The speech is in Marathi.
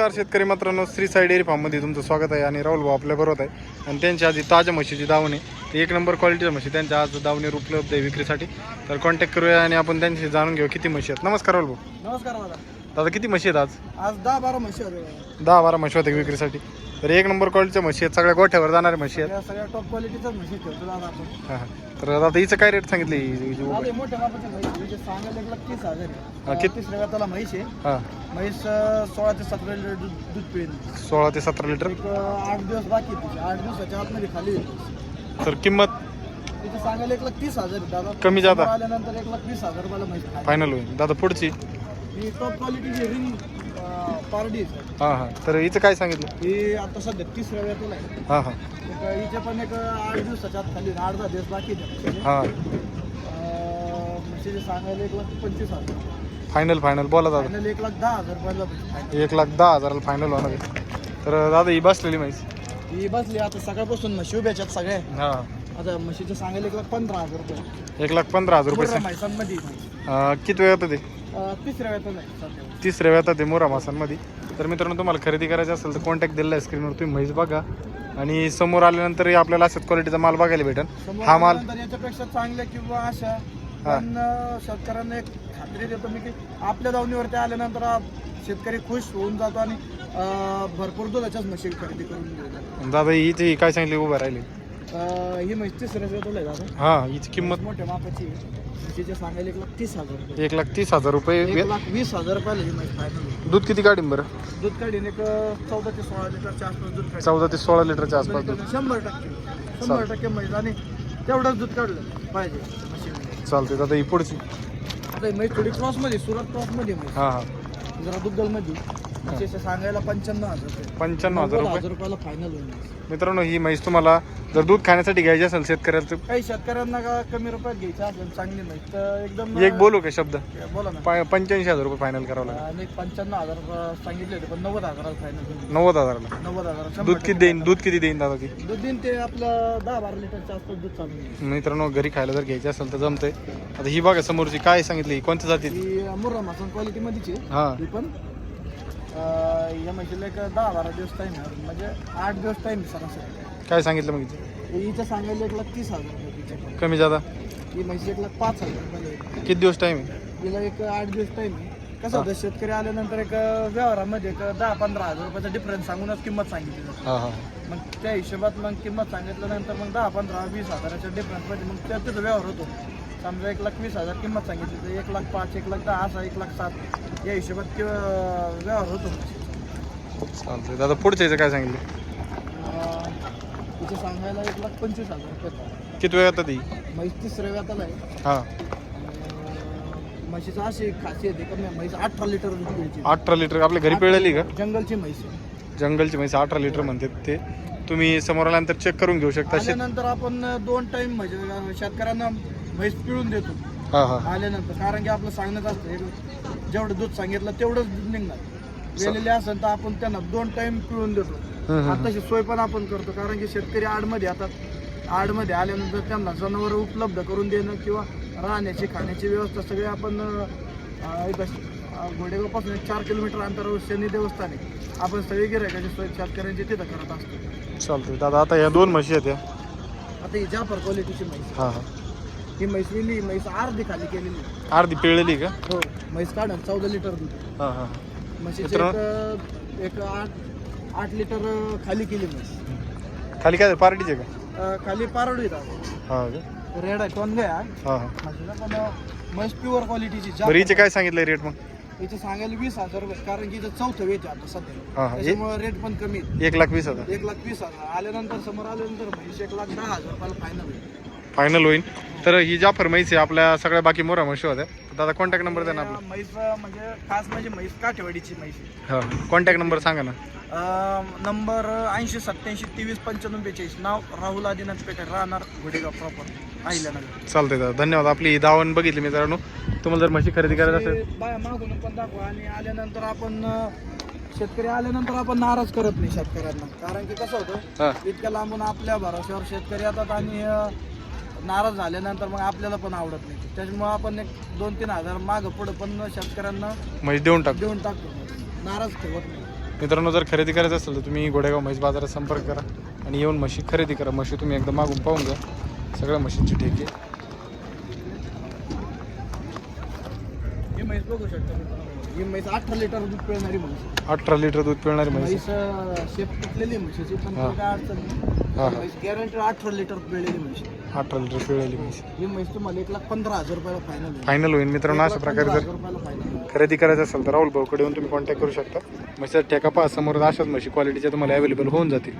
नमस्कार शेतकरी मित्रांनो श्री साई डेअरी फार्ममध्ये तुमचं स्वागत आहे आणि राहुल भाऊ आपल्या बरोबर आहे. आणि त्यांच्या आधी ताज्या म्हशीची दावणी ते एक नंबर क्वालिटीच्या म्हशी त्यांच्या आज दावणीवर उपलब्ध आहे विक्रीसाठी. तर कॉन्टॅक्ट करूया आणि आपण त्यांच्याशी जाणून घेऊ किती म्हशी आहेत. नमस्कार राहुल भाऊ. नमस्कार दादा. किती म्हशी आहेत आज? आज दहा बारा म्हशी होते. दहा बारा म्हशी होते विक्रीसाठी. तर एक नंबर क्वालिटीच्या म्हशी आहेत सगळ्या गोठ्यावर जाणाऱ्या म्हशी आहेत. या सगळ्या टॉप क्वालिटीच्याच म्हशी ठेवतो दादा आपण. हां हां. तर दादा हिचं काय रेट सांगितली मोठ्या म्हशी म्हणजे सांगायला एक लाख तीस हजार हा, आहे कित- तिसऱ्या म्हैस आहे. हां. म्हैस अं, सोळा ते सतरा लिटर दूध दूध पिळेल. सोळा ते सतरा लिटर? एक अं, आठ दिवस बाकी आहे तिचे. आठ दिवसाच्या आतमध्ये खाली येईल तर किंमत? तिथे सांगायला एक लाख तीस हजार आहे दादा. कमी जादा? समोर आल्यानंतर एक लाख वीस हजार म्हैस. फायनल होईल. दादा पुढची? ही टॉप क्वालिटीची रिंग पारडी हां हां. तर हिचं काय सांगितलं? ही आता सध्या तिसऱ्या व्यताला आहे. हां हां. एक हिचे पण एक आठ दिवसाच्या आत खाली आठ दहा दिवस बाकी म्हशीचे. हां. म्हणजे सांगायला एक लाख पंचवीस हजार फायनल फायनल बोला दादा. फायनल एक लाख दहा हजार रुपयाला. एक लाख दहा हजाराला फायनल होणार आहे. तर दादा ही बसलेली म्हैस. ही बसली आता सकाळपासून म्हशी उभ्या आहेत सगळ्या. हां. आता म्हशीचे सांगायला एक लाख पंधरा हजार रुपये. एक लाख पंधरा हजार रुपये पूर्ण म्हैसांमध्ये अं, किती वेळ येतं ते? तिसऱ्या वेळात आहे सध्या. तिसऱ्या वेळात ते मोरा मासांमध्ये. तर मित्रांनो तुम्हाला खरेदी करायची असेल तर कॉन्टॅक्ट दिलेला आहे स्क्रीनवर तुम्ही म्हैस बघा. आणि समोर आल्यानंतर आपल्याला अशाच क्वालिटीचा माल बघायला भेटेल. हा माल याच्यापेक्षा चांगल्या किंवा अशा. पण शेतकऱ्यांना एक खात्री देतो मी की आपल्या दावणीवरती आल्यानंतर शेतकरी खुश होऊन जातो आणि भरपूर दुधाच्याच म्हशी खरेदी करून दादा हिची काय सांगितली? उभं राहिली. ही म्हैस तिसऱ्या वेळात आहे दादा हां हिची किंमत मोठ्या मापाची आहे. सांगायला एक लाख तीस हजार रुपये. एक लाख तीस हजार रुपये. एक वे- लाख वीस हजार रुपयाला ही म्हैस फायनल दूध किती काढीन बरं? दूध काढीन एक चौदा ते सोळा लिटरच्या आसपास दूध काढीन. चौदा ते सोळा लिटरच्या आसपास दूध. शंभर टक्के. शंभर टक्के म्हैस आणि तेवढंच दूध काढलं पाहिजे. चालते दादा ही पुढची. आता ही म्हैस थोडी क्रॉसमध्ये सुरत क्रॉसमध्ये म्हैस. हां हां. जरा दुग्गलमध्ये. म्हशीचे सांगायला पंच्याण्णव हजार रुपये. पंच्याण्णव हजार नव्वद रुपये. हजार रुपयाला फायनल होईल म्हैस. मित्रांनो ही म्हैस तुम्हाला जर दूध खाण्यासाठी घ्यायची असेल शेतकऱ्याला तर काही शेतकऱ्यांना का कमी रुपयात घ्यायचं असेल चांगली म्हैस तर एकदम एक बोलू का शब्द? बोला ना. पा- पंच्याऐंशी हजार रुपये फायनल करावं लागेल. आणि पंच्याण्णव हजार सांगितले होते पण नव्वद हजाराला फायनल नव्वद हजाराला. नव्वद हजार दूध किती देईन? दूध किती देईन दादा ती? दूध दिन ते आपलं दहा बारा लिटरच्या आसपास दूध चालू आहे. मित्रांनो घरी खायला जर घ्यायची असेल तर जमते आता ही बघा समोरची काय सांगितली कोणत्या जाती ही मुर्रा मासन क्वालिटीमध्येच आहे. हा. ही पण या म्हशीला एक दहा बारा दिवस टाईम आहे. म्हणजे आठ दिवस टाईम सरासरी. काय सांगितलं मग हिचं? हिचं सांगायला एक लाख तीस हजार रुपये कमी जादा? ही म्हशी एक लाख पाच हजार. किती दिवस टाइम आहे? हिला एक आठ दिवस टाईम आहे. कसं होतं शेतकरी आल्यानंतर एक व्यवहारामध्ये एक दहा पंधरा हजार रुपयाचा डिफरन्स सांगूनच किंमत सांगितली जाते. हा हा. मग त्या हिशोबात मग किंमत सांगितल्यानंतर मग दहा पंधरा वीस हजाराच्या डिफरन्समध्ये मग त्या तिथं व्यवहार होतो. समजा एक लाख वीस हजार किंमत सांगितली तर एक लाख पाच एक लाख दहा असा एक लाख सात या हिशोबात किंवा व्यवहार होतो. चालतंय. दादा पुढच्या याचं काय सांगितलं? तिचे सांगायला एक लाख पंचवीस हजार रुपये किती वेळ येतात ती? म्हैस तिसऱ्या व्याताला आहे. हा. म्हशीचं अशी खासियत आहे का म्हैस अठरा लिटर. अठरा लिटर. आपल्या घरी पिळली का? जंगलची म्हैस आहे. जंगलची म्हैस अठरा लिटर म्हणतात ते. तुम्ही समोर आल्यानंतर चेक करून घेऊ शकता. शेत आल्यानंतर आपण दोन टाइम म्हणजे शेतकऱ्यांना म्हैस पिळून देतो. हा हा. आल्यानंतर. कारण की आपलं सांगण्यात असतं जेवढं दूध सांगितलं तेवढंच दूध निघणार. वेलेले असेल तर आपण त्यांना दोन टाइम पिळून देतो. हम्म, हम्म. आताशी सोय पण आपण करतो. कारण की शेतकरी आडमध्ये येतात. आडमध्ये आल्यानंतर त्यांना जनावर उपलब्ध करून देणं किंवा राहण्याची खाण्याची व्यवस्था सगळी आपण अं, एक चार किलोमीटर अंतरावर शनी देवस्थान आहे. आपण सगळी गिरायकाची सोय शेतकऱ्यांची तिथं करत असतो. चालतंय. दादा आता या दोन म्हशी आहेत या. आता ही जाफर क्वालिटीची म्हैस हा हा. ही म्हैस विली म्हैस अर्धी खाली केलेली अर्धी पिळलेली का? हो म्हैस काढून चौदा लिटर दूध. हा हा. म्हशीचे एक एक आठ आठ लिटर खाली केली म्हैस. खाली काय पार्टीचे का? खाली पारडू येतात हा का? रेड आहे कोण गया हा हा. म्हशीला पण अं, म्हैस प्युअर क्वालिटीची बरं हिचे काय सांगितलं रेट मग? याचे सांगायला वीस हजार रुपये कारण की इथं चौथं आहे आता सध्या. हा हा. हे- त्याच्यामुळे रेट पण कमी आहे. एक लाख वीस हजार. एक लाख वीस हजार. आल्यानंतर समोर आल्यानंतर म्हैस एक लाख दहा हजार रुपयाला फायनल होईल फायनल होईल. तर ही जाफर म्हैस आहे आपल्या सगळ्या बाकी मोरा म्हशी होत्या. तर दादा कॉन्टॅक्ट नंबर द्या ना आपला. म्हैस म्हणजे खास म्हणजे म्हैस काठेवाडीची म्हैस आहे. हा कॉन्टॅक्ट नंबर सांगा ना. अं, नंबर ऐंशी सत्याऐंशी तेवीस पंच्याण्णव बेचाळीस. नाव राहुल आदिनाथ पेठे राहणार घोडेगाव प्रॉपर अहिल्यानगर. चालतंय दादा धन्यवाद. आपली दावण बघितली मित्रांनो. तुम्हाला जर म्हशी खरेदी करायची असेल ते बाया मागून पण दाखवा आणि आल्यानंतर आपण अं, शेतकरी आल्यानंतर आपण नाराज करत नाही शेतकऱ्यांना. कारण की कसं होतं हा. इतक्या लांबून आपल्या भरोश्यावर शेतकरी येतात आणि अं, नाराज झाल्यानंतर मग आपल्याला पण आवडत नाही. त्याच्यामुळे आपण एक दोन तीन हजार मागं पुढं पण शेतकऱ्यांना म्हैस देऊन टाक देऊन टाकतो. नाराज ठेवत नाही. मित्रांनो जर खरेदी करायचं असेल तर तुम्ही गोडेगाव म्हैस बाजारात संपर्क करा आणि येऊन म्हशी खरेदी करा. म्हशी तुम्ही एकदा मागून पाहून घ्या. सगळ्या म्हशींची ठेके ही म्हैस बघू शकता. ही म्हैस अठरा लिटर दूध पिळणारी म्हैस अठरा लिटर दूध पिळणारी म्हैस म्हैस अं, शेप तुटलेली आहे म्हशीची पण हा. त्याला काय अडचण हा, नाही. हा. म्हैस गॅरंटी अठरा लिटर पिळलेली म्हैस अठरा लिटर पिळलेली म्हैस ही म्हैस तुम्हाला एक लाख पंधरा हजार रुपयाला फायनल होईल. मित्रांनो अशा प्रकारे जर हजार रुपयाला फायनल खरेदी करायचं असेल तर राहुल भाऊकडे येऊन तुम्ही कॉन्टॅक्ट करू शकता. म्हशीचा ठेका पहा समोर अशाच म्हशी क्वालिटीच्या तुम्हाला अवेलेबल होऊन जातील.